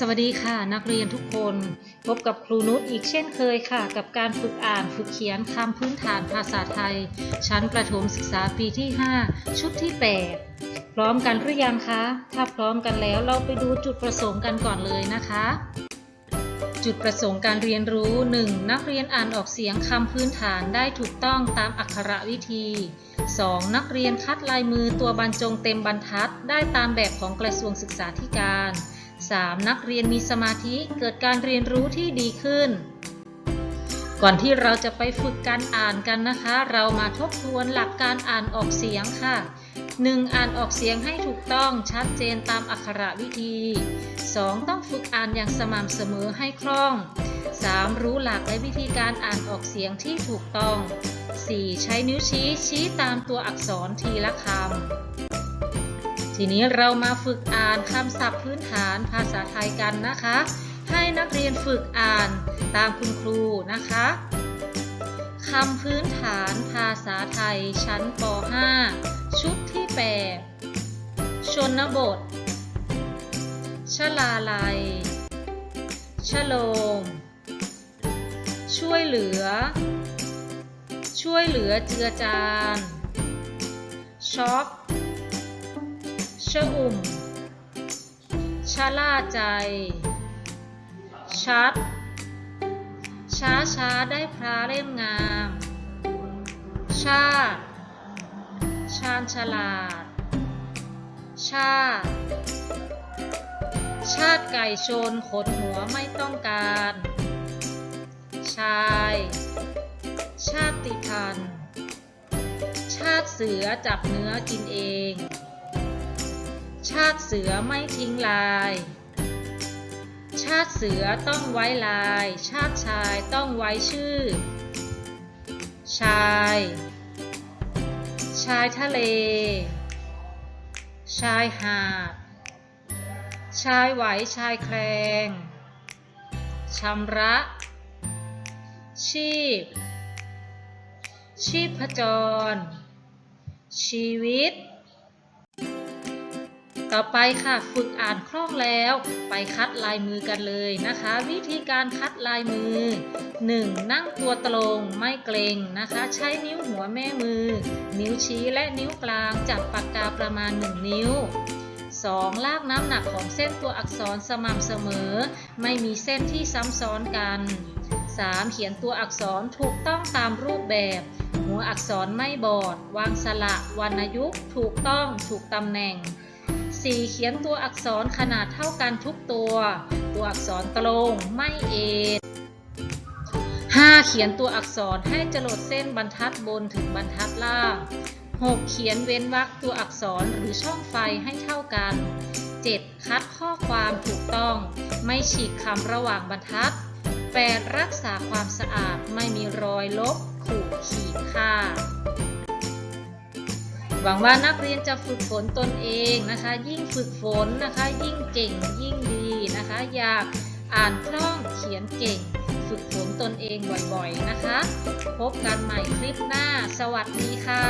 สวัสดีค่ะ นักเรียนทุกคน พบกับครูนุชอีกเช่นเคยค่ะ กับการฝึกอ่านฝึกเขียนคำพื้นฐานภาษาไทย ชั้นประถมศึกษาปีที่ 5 ชุดที่ 8 พร้อมกันหรือยังคะ ถ้าพร้อมกันแล้วเราไปดูจุดประสงค์กันก่อนเลยนะคะ จุดประสงค์การเรียนรู้ 1. นักเรียนอ่านออกเสียงคำพื้นฐานได้ถูกต้องตามอักขระวิธี 2. นักเรียนคัดลายมือตัวบรรจงเต็มบรรทัด ได้ตามแบบของกระทรวงศึกษาธิการ 3. นักเรียนมีสมาธิเกิดการเรียนรู้ที่ดีขึ้น ก่อนที่เราจะไปฝึกการอ่านกันนะคะ เรามาทบทวนหลักการอ่านออกเสียงค่ะ 1. อ่านออกเสียงให้ถูกต้องชัดเจนตามอักขระวิธี 2. ต้องฝึกอ่านอย่างสม่ำเสมอให้คล่อง 3. รู้หลักและวิธีการอ่านออกเสียงที่ถูกต้อง 4. ใช้นิ้วชี้ชี้ตามตัวอักษรทีละคำ ทีนี้เรามาฝึกอ่านคำศัพท์พื้นฐานภาษาไทยกันนะคะ ให้นักเรียนฝึกอ่านตามคุณครูนะคะคำพื้นฐานภาษาไทยชั้นป .5 ชุดที่ 8 ชนบท ชลาลัย ชโลม ช่วยเหลือ ช่วยเหลือเจือจานช็อก ชะอุ่ม ชะล่าใจ ชัด ช้าช้าได้พระเล่มงาม ชาติ ชาญฉลาด ชาติ ชาติไก่ชนขนหัวไม่ต้องการ ชาย ชาติพันธุ์ ชาติเสือจับเนื้อกินเอง ชาติเสือไม่ทิ้งลาย ชาติเสือต้องไว้ลาย ชาติชายต้องไว้ชื่อ ชาย ชายทะเล ชายหาด ชายไหวชายแครงชำระ ชีพ ชีพจร ชีวิต ต่อไปค่ะ ฝึกอ่านคล่องแล้ว ไปคัดลายมือกันเลยนะคะ วิธีการคัดลายมือ 1. นั่งตัวตรงไม่เกรงนะคะ ใช้นิ้วหัวแม่มือ นิ้วชี้และนิ้วกลางจับปากกาประมาณ 1 นิ้ว 2. ลากน้ำหนักของเส้นตัวอักษรสม่ำเสมอ ไม่มีเส้นที่ซ้ำซ้อนกัน 3. เขียนตัวอักษรถูกต้องตามรูปแบบ หัวอักษรไม่บอด วางสระวรรณยุกต์ถูกต้องถูกตำแหน่ง 4. เขียนตัวอักษรขนาดเท่ากันทุกตัว ตัวอักษรตรงไม่เอ็น 5. เขียนตัวอักษรให้จรดเส้นบรรทัดบนถึงบรรทัดล่าง 6. เขียนเว้นวรรคตัวอักษรหรือช่องไฟให้เท่ากัน 7. คัดข้อความถูกต้อง ไม่ฉีกคำระหว่างบรรทัด 8. รักษาความสะอาดไม่มีรอยลบขูดขีดค่า หวังว่านักเรียนจะฝึกฝนตนเองนะคะ ยิ่งฝึกฝนนะคะ ยิ่งเก่งยิ่งดีนะคะ อยากอ่านคล่องเขียนเก่ง ฝึกฝนตนเองบ่อยๆนะคะ พบกันใหม่คลิปหน้า สวัสดีค่ะ